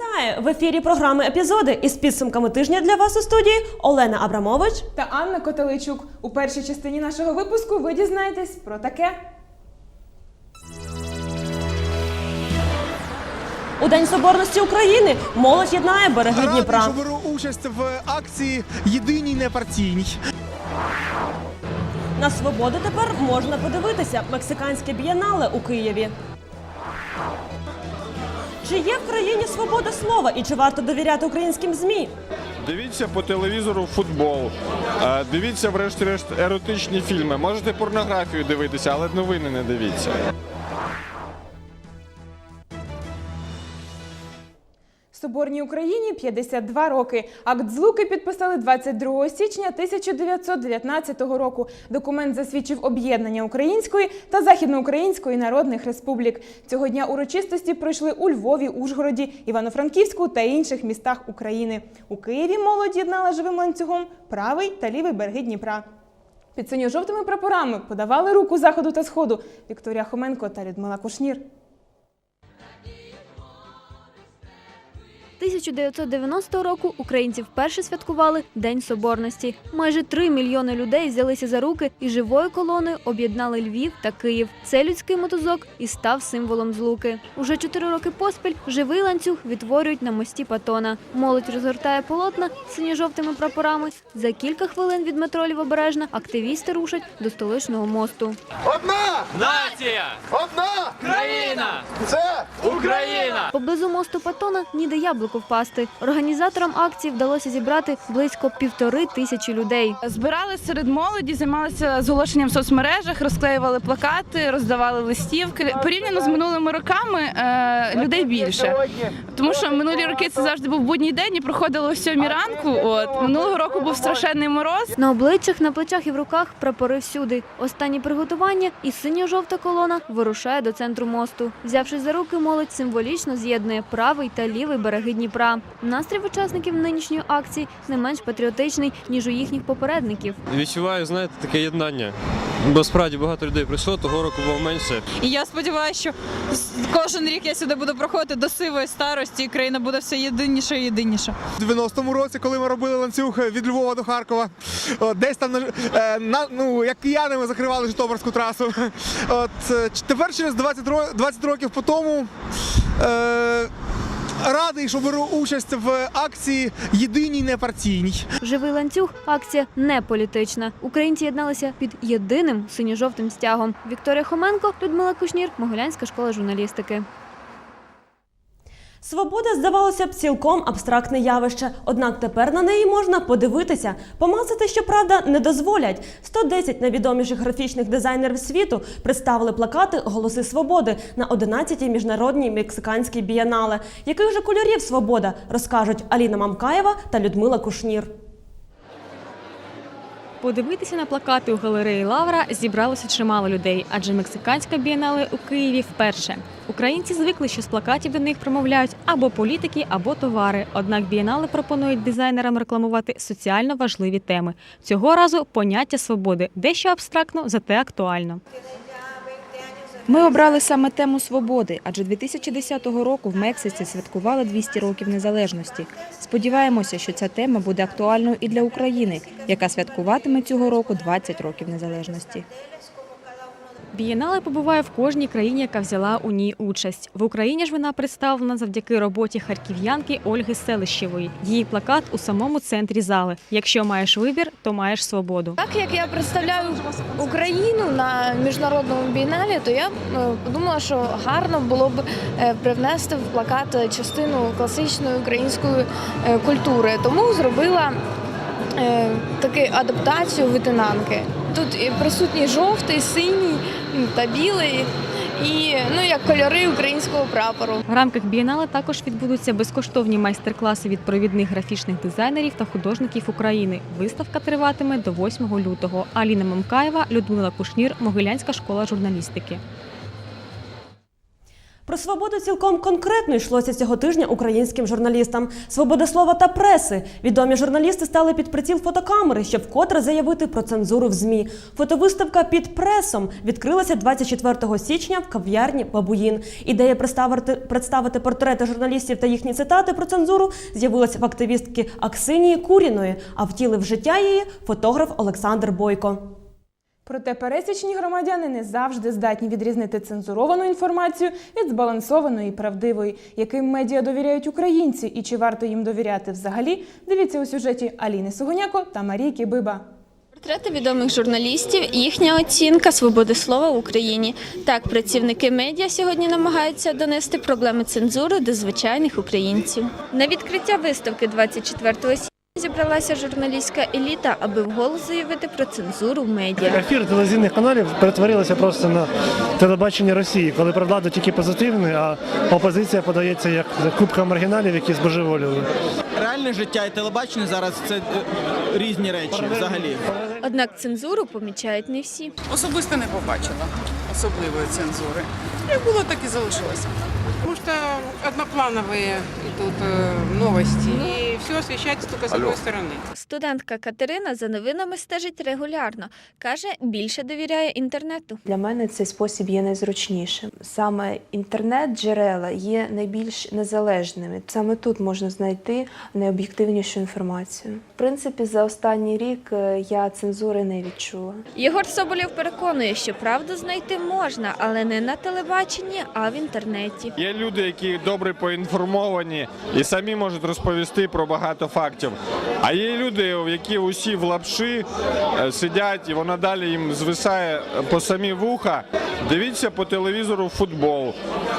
Вітаю! В ефірі програми епізоди із підсумками тижня для вас у студії Олена Абрамович. та Анна Котеличук. У першій частині нашого випуску ви дізнаєтесь про таке. У День Соборності України молодь єднає береги Радий, Дніпра. що беру участь в акції Єдиній непартійній. На свободу тепер можна подивитися мексиканське бієнале у Києві. Чи є в країні свобода слова і чи варто довіряти українським змі? Дивіться по телевізору футбол. Е, Дивіться, врешті-решт, еротичні фільми. Можете порнографію дивитися, але новини не дивіться. Соборній Україні 52 роки. Акт злуки підписали 22 січня 1919 року. Документ засвідчив об'єднання Української та Західноукраїнської народних республік. Цього дня урочистості пройшли у Львові, Ужгороді, Івано-Франківську та інших містах України. У Києві молодь єднала живим ланцюгом правий та лівий береги Дніпра. Під синьо-жовтими прапорами подавали руку заходу та сходу Вікторія Хоменко та Людмила Кушнір. 1990 року українці вперше святкували День Соборності. Майже 3 мільйони людей взялися за руки і живою колоною об'єднали Львів та Київ. Цей людський мотузок і став символом злуки. Уже чотири роки поспіль живий ланцюг відтворюють на мості Патона. Молодь розгортає полотна синьо-жовтими прапорами. За кілька хвилин від метро Лівобережна активісти рушать до столичного мосту. Одна! Нація! Одна! Країна! Це Україна! Поблизу мосту Патона ніде яблуко впасти. Організаторам акції вдалося зібрати близько півтори тисячі людей. Збирали серед молоді, займалися зголошенням в соцмережах, розклеювали плакати, роздавали листівки. Порівняно з минулими роками е, людей більше. Тому що минулі роки це завжди був будній день і проходило о сьомій ранку. От минулого року був страшенний мороз. На обличчях, на плечах і в руках прапори всюди. Останні приготування і синьо-жовта колона вирушає до центру мосту. Взявшись за руки, молодь символічно з'єднує правий та лівий береги Дніпра. Настрій учасників нинішньої акції не менш патріотичний ніж у їхніх попередників. Відчуваю, знаєте, таке єднання. Бо справді багато людей прийшло, того року було менше. І я сподіваюся, що кожен рік я сюди буду проходити до сивої старості, і країна буде все єдиніше і єдиніше. в 90-му році, коли ми робили ланцюг від Львова до Харкова. От, десь там на- е, на, ну, як кияни ми закривали Житомирську трасу. От, е, тепер через 20, ро- 20 років по тому. Е, Радий, що беру участь в акції Єдиній непартійній. Живий ланцюг акція не політична. Українці єдналися під єдиним синьо-жовтим стягом. Вікторія Хоменко, Людмила Кушнір, Могилянська школа журналістики. Свобода, здавалося б, цілком абстрактне явище, однак тепер на неї можна подивитися. Помацати, щоправда, не дозволять. 110 найвідоміших графічних дизайнерів світу представили плакати Голоси свободи на 11-й міжнародній мексиканській бієнале. Яких же кольорів свобода розкажуть Аліна Мамкаєва та Людмила Кушнір. Подивитися на плакати у галереї Лавра зібралося чимало людей, адже мексиканська бієнале у Києві вперше. Українці звикли, що з плакатів до них промовляють або політики, або товари. Однак бієнале пропонують дизайнерам рекламувати соціально важливі теми. Цього разу поняття свободи дещо абстрактно, зате актуально. Ми обрали саме тему свободи, адже 2010 року в Мексиці святкували 200 років незалежності. Сподіваємося, що ця тема буде актуальною і для України, яка святкуватиме цього року 20 років незалежності. Бієнале побуває в кожній країні, яка взяла у ній участь. В Україні ж вона представлена завдяки роботі харків'янки Ольги Селищевої. Її плакат у самому центрі зали. Якщо маєш вибір, то маєш свободу. Так як я представляю Україну на міжнародному бійналі, то я е, подумала, що гарно було б е, привнести в плакат частину класичної української е, культури. Тому зробила таку адаптацію витинанки. Тут присутній жовтий, синій та білий, і ну як кольори українського прапору. В рамках бієнале також відбудуться безкоштовні майстер-класи від провідних графічних дизайнерів та художників України. Виставка триватиме до 8 лютого. Аліна Мамкаєва, Людмила Кушнір, Могилянська школа журналістики. Про свободу цілком конкретно йшлося цього тижня українським журналістам. Свобода слова та преси. Відомі журналісти стали під приціл фотокамери, щоб вкотре заявити про цензуру в змі. Фотовиставка під пресом відкрилася 24 січня в кав'ярні Бабуїн. Ідея представити, представити портрети журналістів та їхні цитати про цензуру з'явилася в активістки Аксинії Куріної, а втілив життя її фотограф Олександр Бойко. Проте пересічні громадяни не завжди здатні відрізнити цензуровану інформацію від збалансованої і правдивої. Яким медіа довіряють українці і чи варто їм довіряти взагалі? Дивіться у сюжеті Аліни Сугоняко та Марійки Биба. Портрети відомих журналістів, їхня оцінка свободи слова в Україні. Так, працівники медіа сьогодні намагаються донести проблеми цензури до звичайних українців. На відкриття виставки 24 січня зібралася журналістська еліта, аби вголос заявити про цензуру в медіа. Ефір телевізійних каналів перетворилося просто на телебачення Росії, коли про владу тільки позитивний, а опозиція подається як кубка маргіналів, які збожеволіли. Реальне життя і телебачення зараз це е, різні речі взагалі. Однак цензуру помічають не всі. Особисто не побачила особливої цензури. Як було, так і залишилося. Тому що однопланові тут э, новості, і все освіщається тільки з одної сторони. Студентка Катерина за новинами стежить регулярно. Каже, більше довіряє інтернету. Для мене цей спосіб є найзручнішим. Саме інтернет-джерела є найбільш незалежними. Саме тут можна знайти найоб'єктивнішу інформацію. В принципі, за останній рік е, я цензури не відчула. Єгор Соболєв переконує, що правду знайти можна, але не на телебаченні, а в інтернеті. Є люди, які добре поінформовані і самі можуть розповісти про багато фактів. А є люди, які усі в лапши е, сидять, і вона далі їм звисає по самі вуха. Дивіться по телевізору футбол,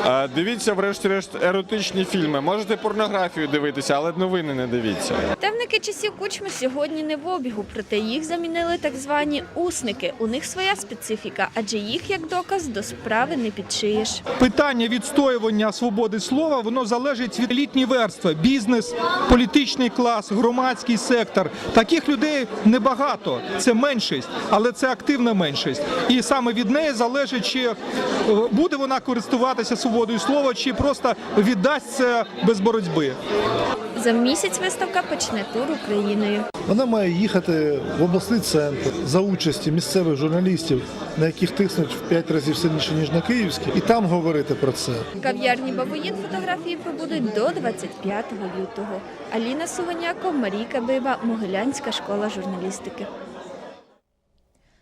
е, дивіться, врешті-решт, еротичні фільми. Можете порнографію дивитися, але новини не дивіться. Темники часів кучми сьогодні не в обігу, проте їх замінили так звані усники. У них своя специфіка, адже їх як доказ до справи не підшиєш. Питання відстоювання свободи слова воно залежить від елітні верстви, бізнес, політичний клас, громадський сектор. Таких людей небагато. Це меншість, але це активна меншість. І саме від неї залежить, чи е, буде вона користуватися свободою слова, чи просто віддасться без боротьби. За місяць виставка почне тур Україною. Вона має їхати в обласний центр за участі місцевих журналістів, на яких тиснуть в 5 разів сильніше ніж на київські, і там говорити про це. Кав'ярні Бабуїн фотографії пробудуть до 25 лютого. Аліна Суганяко, Марійка Биба, Могилянська школа журналістики.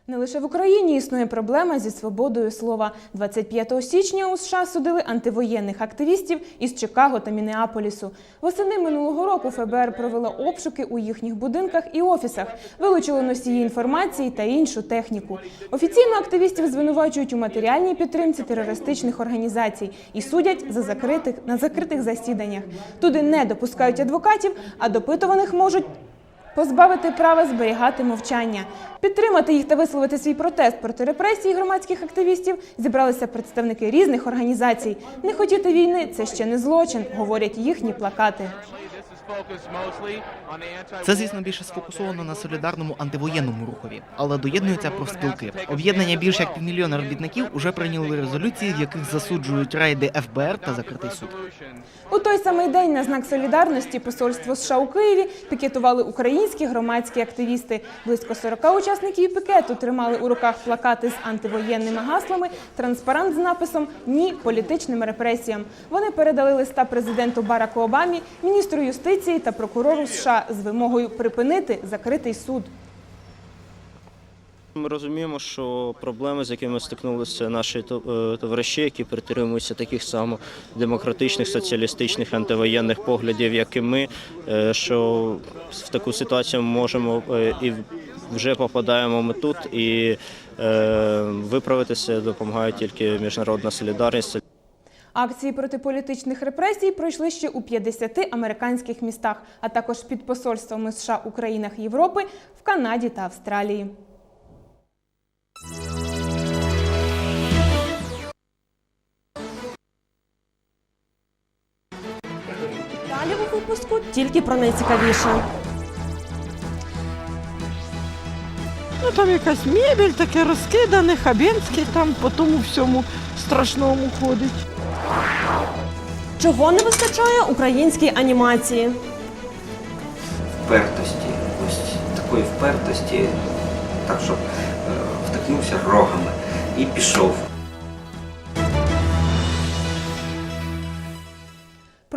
Не лише в Україні існує проблема зі свободою слова. 25 січня у США судили антивоєнних активістів із Чикаго та Мінеаполісу. Восени минулого року ФБР провело обшуки у їхніх будинках і офісах, вилучили носії інформації та іншу техніку. Офіційно активістів звинувачують у матеріальній підтримці терористичних організацій і судять за закритих на закритих засіданнях. Туди не допускають адвокатів, а допитуваних можуть позбавити права зберігати мовчання. Підтримати їх та висловити свій протест проти репресій громадських активістів зібралися представники різних організацій. Не хотіти війни це ще не злочин, говорять їхні плакати. Це, звісно, більше сфокусовано на солідарному антивоєнному рухові, але доєднуються профспілки. Об'єднання більше як півмільйона робітників уже прийняли резолюції, в яких засуджують рейди ФБР та закритий суд. У той самий день на знак солідарності посольство США у Києві пікетували українські громадські активісти. Близько 40 учасників пікету тримали у руках плакати з антивоєнними гаслами, транспарант з написом Ні політичним репресіям. Вони передали листа президенту Бараку Обамі, міністру юстиції та прокурору США з вимогою припинити закритий суд. Ми розуміємо, що проблеми, з якими стикнулися наші е, товариші, які притримуються таких само демократичних, соціалістичних, антивоєнних поглядів, як і ми, е, що в таку ситуацію ми можемо е, і вже попадаємо ми тут, і виправитися допомагає тільки міжнародна солідарність. Акції проти політичних репресій пройшли ще у 50 американських містах, а також під посольствами США у країнах Європи, в Канаді та Австралії. Далі у випуску тільки про найцікавіше. Ну там якась мебель, таке розкидане, Хабенський там по тому всьому страшному ходить. Чого не вистачає українській анімації? впертості, ось такої впертості, так щоб е, втикнувся рогами і пішов.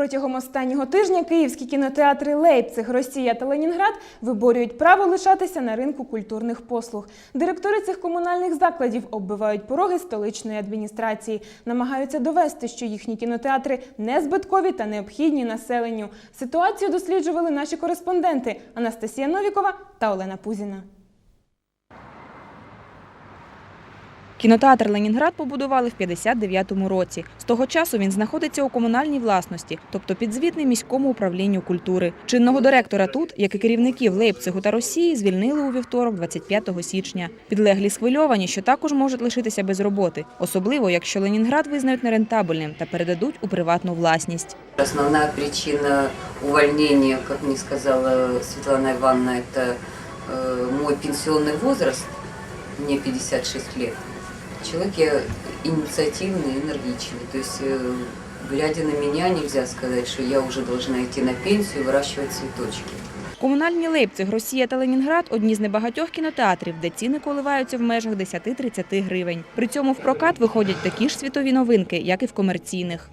Протягом останнього тижня київські кінотеатри Лейпциг, Росія та Ленінград виборюють право лишатися на ринку культурних послуг. Директори цих комунальних закладів оббивають пороги столичної адміністрації, намагаються довести, що їхні кінотеатри не збиткові та необхідні населенню. Ситуацію досліджували наші кореспонденти Анастасія Новікова та Олена Пузіна. Кінотеатр Ленінград побудували в 59-му році. З того часу він знаходиться у комунальній власності, тобто підзвітний міському управлінню культури. Чинного директора тут, як і керівників Лейпцигу та Росії, звільнили у вівторок, 25 січня. Підлеглі схвильовані, що також можуть лишитися без роботи, особливо якщо Ленінград визнають нерентабельним та передадуть у приватну власність. Основная причина увольнения, как мне сказала Светлана Ивановна, это э, мой пенсионный возраст, мне 56 лет. Человек я инициативный, энергичный. То есть, э, глядя на меня, нельзя сказать, что я уже должна идти на пенсию и выращивать цветочки. Комунальні Лейпциг, Росія та Ленінград – одні з небагатьох кінотеатрів, де ціни коливаються в межах 10-30 гривень. При цьому в прокат виходять такі ж світові новинки, як і в комерційних.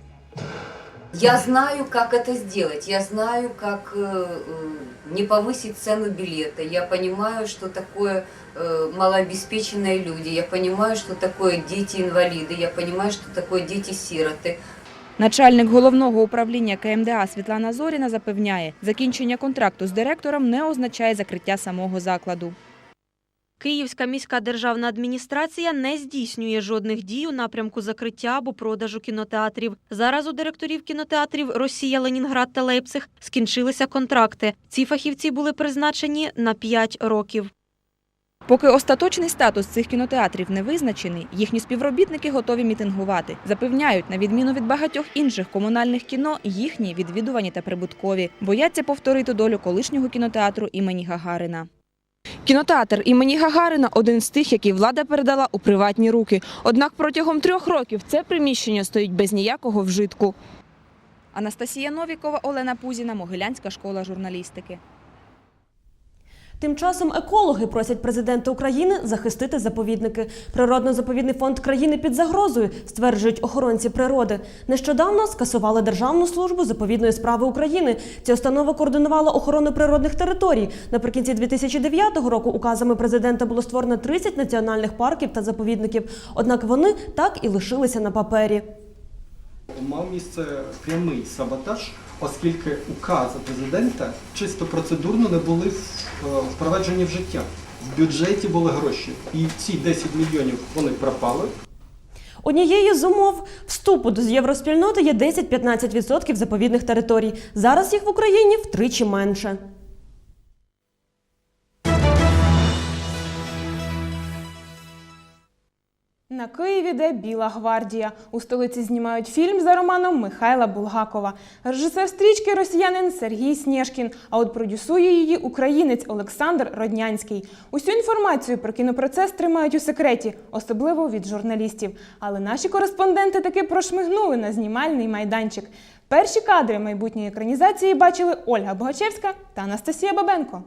Я знаю, как это сделать. Я знаю, как э, э, не повысить цену билета. Я понимаю, что такое э, малообеспеченные люди. Я понимаю, что такое дети-инвалиды. Я понимаю, что такое дети-сироты. Начальник головного управління КМДА Світлана Зоріна запевняє, закінчення контракту з директором не означає закриття самого закладу. Київська міська державна адміністрація не здійснює жодних дій у напрямку закриття або продажу кінотеатрів. Зараз у директорів кінотеатрів Росія, Ленінград та Лейпциг скінчилися контракти. Ці фахівці були призначені на 5 років. Поки остаточний статус цих кінотеатрів не визначений, їхні співробітники готові мітингувати. Запевняють, на відміну від багатьох інших комунальних кіно, їхні відвідувані та прибуткові. Бояться повторити долю колишнього кінотеатру імені Гагарина. Кінотеатр імені Гагарина один з тих, який влада передала у приватні руки. Однак протягом трьох років це приміщення стоїть без ніякого вжитку. Анастасія Новікова, Олена Пузіна, Могилянська школа журналістики. Тим часом екологи просять президента України захистити заповідники. Природно-заповідний фонд країни під загрозою, стверджують охоронці природи. Нещодавно скасували Державну службу заповідної справи України. Ця установа координувала охорону природних територій. Наприкінці 2009 року указами президента було створено 30 національних парків та заповідників. Однак вони так і лишилися на папері. Мав місце прямий саботаж, оскільки укази президента чисто процедурно не були е, впроваджені в життя. В бюджеті були гроші, і ці 10 мільйонів вони пропали. Однією з умов вступу до євроспільноти є 10-15% заповідних територій. Зараз їх в Україні втричі менше. На Києві де Біла гвардія. У столиці знімають фільм за романом Михайла Булгакова. Режисер стрічки росіянин Сергій Снєшкін, а от продюсує її українець Олександр Роднянський. Усю інформацію про кінопроцес тримають у секреті, особливо від журналістів. Але наші кореспонденти таки прошмигнули на знімальний майданчик. Перші кадри майбутньої екранізації бачили Ольга Богачевська та Анастасія Бабенко.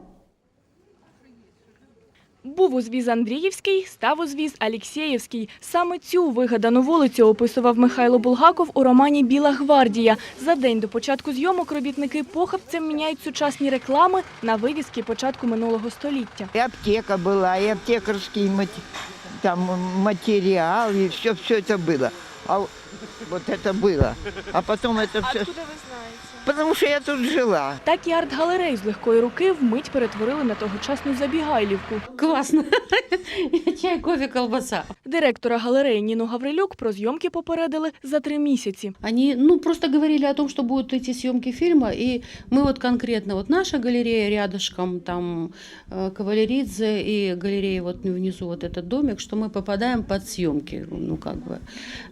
Був узвіз Андріївський, став узвіз Алєксєєвський. Саме цю вигадану вулицю описував Михайло Булгаков у романі Біла гвардія. За день до початку зйомок робітники похабцем міняють сучасні реклами на вивіски початку минулого століття. И аптека была, и аптекарский мати- там материал, и все, все это было. А вот это было. А потом это все... Потому что я тут жила. Так і арт-галерею з легкої руки вмить перетворили на тогочасну забігайлівку. Классно. Чай, кофе, колбаса. Директора галереї Ніну Гаврилюк про зйомки попередили за три місяці. Они, ну, просто говорили о том, что будут эти съемки фильма, и мы вот конкретно, вот наша галерея рядышком, там э, Кавалеридзе и галерея вот внизу вот этот домик, что мы попадаем под съемки, ну, как бы.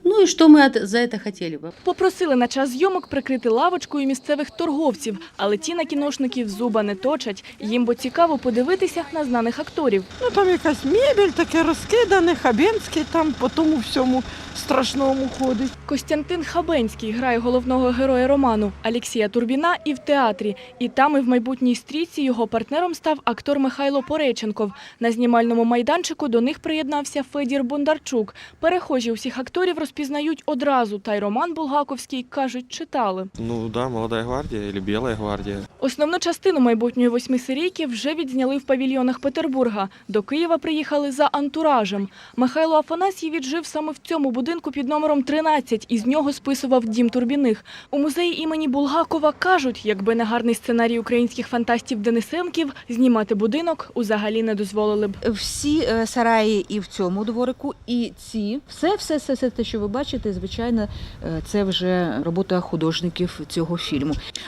Ну, и что мы от- за это хотели бы. Попросили на час зйомок прикрити лавочкою місцевих місцевих торговців, але ті на кіношників зуба не точать. Їм бо цікаво подивитися на знаних акторів. Ну там якась мебель, таке розкидане, Хабенський там по тому всьому страшному ходить. Костянтин Хабенський грає головного героя роману Алексія Турбіна і в театрі. І там, і в майбутній стрічці його партнером став актор Михайло Пореченков. На знімальному майданчику до них приєднався Федір Бондарчук. Перехожі усіх акторів розпізнають одразу. Та й роман Булгаковський, кажуть, читали. Ну да, молодая гвардия или белая гвардия. Основну частину майбутньої восьмисерійки вже відзняли в павільйонах Петербурга. До Києва приїхали за антуражем. Михайло Афанасьєвич жив саме в цьому будинку під номером 13 і з нього списував дім Турбіних. У музеї імені Булгакова кажуть, якби не гарний сценарій українських фантастів Денисенків, знімати будинок взагалі не дозволили б. всі е, сараї і в цьому дворику, і ці. Все, все, все, все те, що ви бачите, звичайно, е, це вже робота художників цього фільму.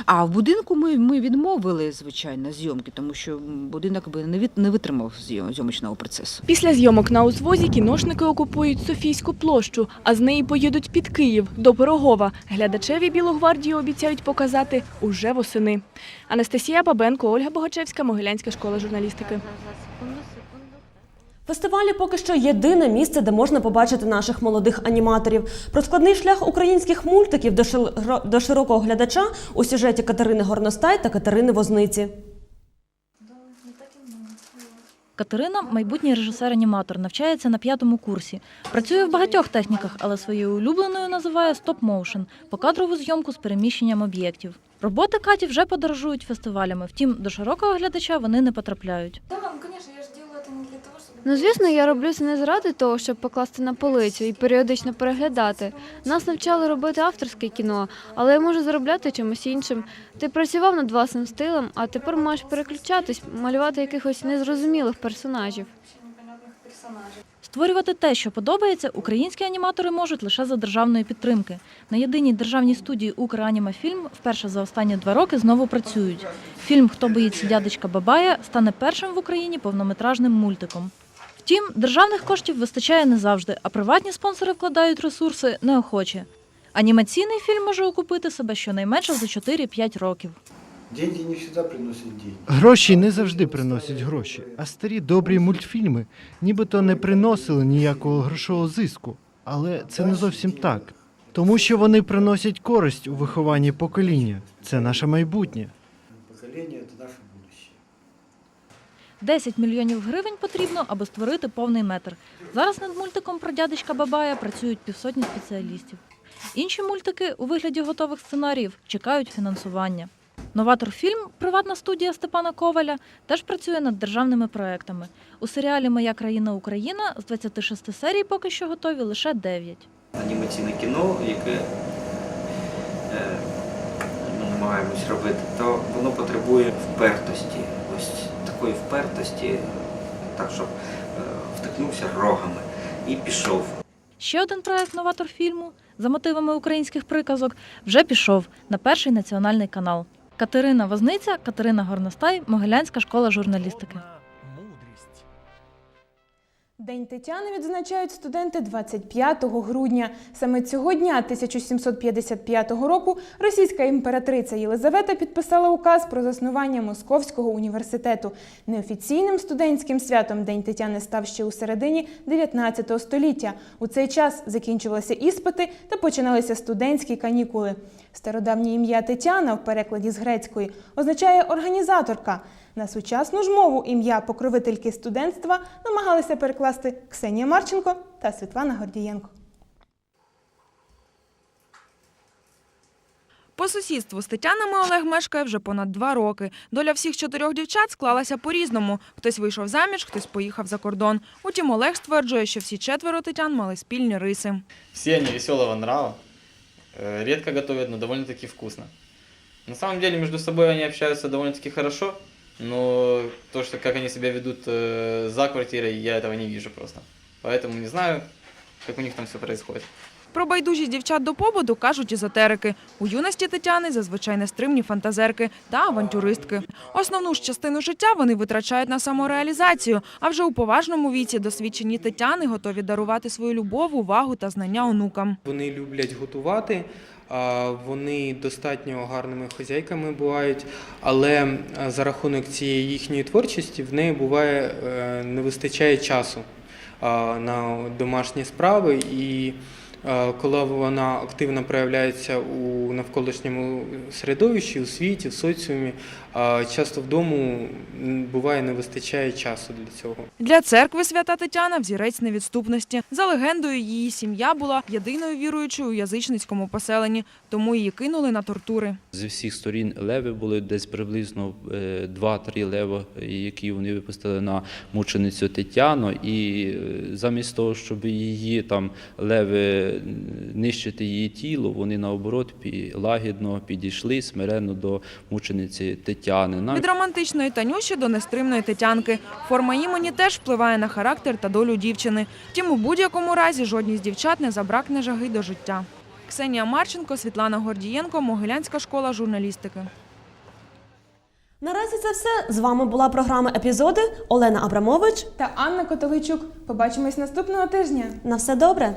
А в будинку ми, ми відмовили, звичайно, зйомки, тому що будинок би не від не витримав зйомочного процесу. Після зйомок на узвозі кіношники окупують Софійську площу, а з неї поїдуть під Київ до Пирогова. Глядачеві Білу гвардію обіцяють показати уже восени. Анастасія Бабенко, Ольга Богачевська, Могилянська школа журналістики. Фестивалі поки що єдине місце, де можна побачити наших молодих аніматорів. Про складний шлях українських мультиків до широ- до широкого глядача у сюжеті Катерини Горностай та Катерини Возниці. Катерина майбутній режисер-аніматор, навчається на п'ятому курсі. Працює в багатьох техніках, але своєю улюбленою називає стоп-моушен – покадрову зйомку з переміщенням об'єктів. Роботи Каті вже подорожують фестивалями, втім, до широкого глядача вони не потрапляють. Ну, звісно, я роблю це не заради того, щоб покласти на полицю і періодично переглядати. Нас навчали робити авторське кіно, але я можу заробляти чимось іншим. Ти працював над власним стилем, а тепер можеш переключатись, малювати якихось незрозумілих персонажів. Створювати те, що подобається, українські аніматори можуть лише за державної підтримки. На єдиній державній студії «Укранімафільм» вперше за останні два роки знову працюють. Фільм «Хто боїться дядечка Бабая» стане першим в Україні повнометражним мультиком. Втім, державних коштів вистачає не завжди, а приватні спонсори вкладають ресурси неохоче. Анімаційний фільм може окупити себе щонайменше за 4-5 років. Деньги не всегда приносят деньги. Гроші не завжди приносять гроші, а старі добрі мультфільми нібито не приносили ніякого грошового зиску. Але це не зовсім так. Тому що вони приносять користь у вихованні покоління. Це наше майбутнє. Поколение – это наше. 10 мільйонів гривень потрібно, аби створити повний метр. Зараз над мультиком про дядечка Бабая працюють півсотні спеціалістів. Інші мультики у вигляді готових сценаріїв чекають фінансування. Новатор фільм, приватна студія Степана Коваля, теж працює над державними проектами. У серіалі Моя країна Україна з 26 серій поки що готові лише 9. анімаційне кіно, яке е, ми намагаємось робити, то воно потребує впертості. Такої впертості, так щоб е, втикнувся рогами і пішов. Ще один проект новатор фільму за мотивами українських приказок вже пішов на перший національний канал. Катерина Возниця, Катерина Горностай, Могилянська школа журналістики. День Тетяни відзначають студенти 25 грудня. Саме цього дня 1755 року російська імператриця Єлизавета підписала указ про заснування Московського університету. Неофіційним студентським святом День Тетяни став ще у середині 19 століття. У цей час закінчувалися іспити та починалися студентські канікули. Стародавнє ім'я Тетяна в перекладі з грецької означає організаторка. На сучасну ж мову ім'я покровительки студентства намагалися перекласти Ксенія Марченко та Світлана Гордієнко. По сусідству з Тетянами Олег мешкає вже понад два роки. Доля всіх чотирьох дівчат склалася по-різному. Хтось вийшов заміж, хтось поїхав за кордон. Утім, Олег стверджує, що всі четверо Тетян мали спільні риси. Все они веселого нрава, э, редко готовят, но довольно-таки вкусно. На самом деле между собой они общаются довольно-таки хорошо, но то, что как они себя ведут э, за квартирой, я этого не вижу просто. Поэтому не знаю, как у них там все происходит. Про байдужість дівчат до побуду кажуть езотерики. У юності Тетяни зазвичай нестримні фантазерки та авантюристки. Основну ж частину життя вони витрачають на самореалізацію, а вже у поважному віці досвідчені Тетяни готові дарувати свою любов, увагу та знання онукам. Вони люблять готувати, а, вони достатньо гарними хазяйками бувають, але е, за рахунок цієї їхньої творчості в неї буває е, не вистачає часу на домашні справи. І е, коли вона активно проявляється у навколишньому середовищі, у світі, в соціумі, а, часто вдома буває не вистачає часу для цього. Для церкви свята Тетяна взірець невідступності. За легендою, її сім'я була єдиною віруючою у язичницькому поселенні, тому її кинули на тортури. Зі всіх сторін леви були десь приблизно е, два-три лева, які вони випустили на мученицю Тетяну. І е, замість того, щоб її там леви нищити її тіло, вони наоборот лагідно підійшли смиренно до мучениці Тетяни. Навіть Від романтичної Танюші до нестримної Тетянки. Форма імені теж впливає на характер та долю дівчини. Втім, у будь-якому разі жодній з дівчат не забракне жаги до життя. Ксенія Марченко, Світлана Гордієнко, Могилянська школа журналістики. Наразі це все. З вами була програма епізоди Олена Абрамович. Та Анна Котовичук. Побачимось наступного тижня. На все добре.